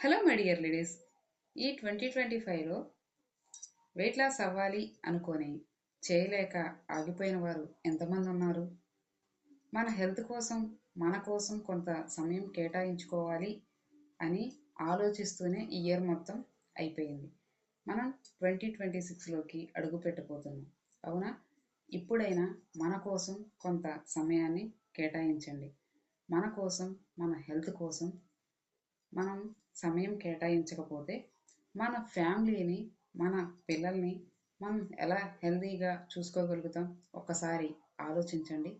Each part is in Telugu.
హలో మై డియర్ లేడీస్ ఈ ట్వంటీ ట్వంటీ ఫైవ్లో వెయిట్ లాస్ అవ్వాలి అనుకొని చేయలేక ఆగిపోయిన వారు ఎంతమంది ఉన్నారు? మన హెల్త్ కోసం మన కోసం కొంత సమయం కేటాయించుకోవాలి అని ఆలోచిస్తూనే ఈ ఇయర్ మొత్తం అయిపోయింది. మనం ట్వంటీ ట్వంటీ సిక్స్లోకి అడుగు పెట్టబోతున్నాం. అవునా? ఇప్పుడైనా మన కోసం కొంత సమయాన్ని కేటాయించండి. మన కోసం మన హెల్త్ కోసం మనం సమయం కేటాయించకపోతే మన ఫ్యామిలీని మన పిల్లల్ని మనం ఎలా హెల్తీగా చూసుకోగలుగుతాం? ఒక్కసారి ఆలోచించండి.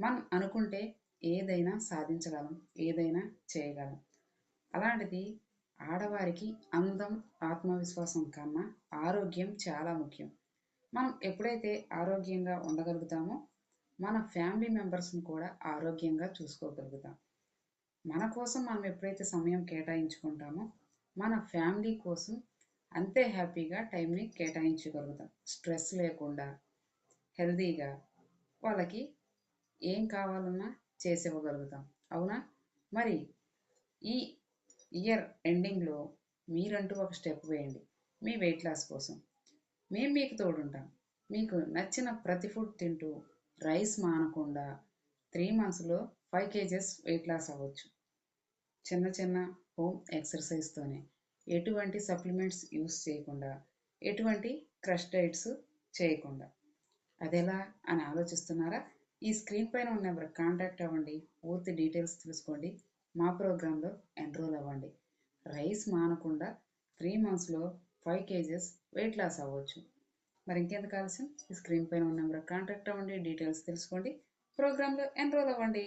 మనం అనుకుంటే ఏదైనా సాధించగలం ఏదైనా చేయగలం. అలాంటిది ఆడవారికి అందం ఆత్మవిశ్వాసం కన్నా ఆరోగ్యం చాలా ముఖ్యం. మనం ఎప్పుడైతే ఆరోగ్యంగా ఉండగలుగుతామో మన ఫ్యామిలీ మెంబర్స్ని కూడా ఆరోగ్యంగా చూసుకోగలుగుతాం. మన కోసం మనం ఎప్పుడైతే సమయం కేటాయించుకుంటామో మన ఫ్యామిలీ కోసం అంతే హ్యాపీగా టైంని కేటాయించగలుగుతాం. స్ట్రెస్ లేకుండా హెల్తీగా వాళ్ళకి ఏం కావాలన్నా చేసివ్వగలుగుతాం. అవునా? మరి ఈ ఇయర్ ఎండింగ్లో మీరంటూ ఒక స్టెప్ వేయండి. మీ వెయిట్ లాస్ కోసం. మేము మీకు తోడుంటాం. మీకు నచ్చిన ప్రతి ఫుడ్ తింటూ రైస్ మానకుండా త్రీ మంత్స్లో ఫైవ్ కేజెస్ వెయిట్ లాస్ అవ్వచ్చు. చిన్న చిన్న హోమ్ ఎక్సర్సైజ్తోనే ఎటువంటి సప్లిమెంట్స్ యూస్ చేయకుండా ఎటువంటి క్రష్ డైట్స్ చేయకుండా. అదెలా అని ఆలోచిస్తున్నారా? ఈ స్క్రీన్ పైన ఉన్న నెంబర్ కాంటాక్ట్ అవ్వండి పూర్తి డీటెయిల్స్ తెలుసుకోండి మా ప్రోగ్రాంలో ఎన్రోల్ అవ్వండి. రైస్ మానకుండా త్రీ మంత్స్లో ఫైవ్ కేజెస్ వెయిట్ లాస్ అవ్వచ్చు. మరి ఇంకెంత ఆలస్యం? ఈ స్క్రీన్ పైన ఉన్న నెంబర్ కాంటాక్ట్ అవ్వండి డీటెయిల్స్ తెలుసుకోండి ప్రోగ్రాంలో ఎన్రోల్ అవ్వండి.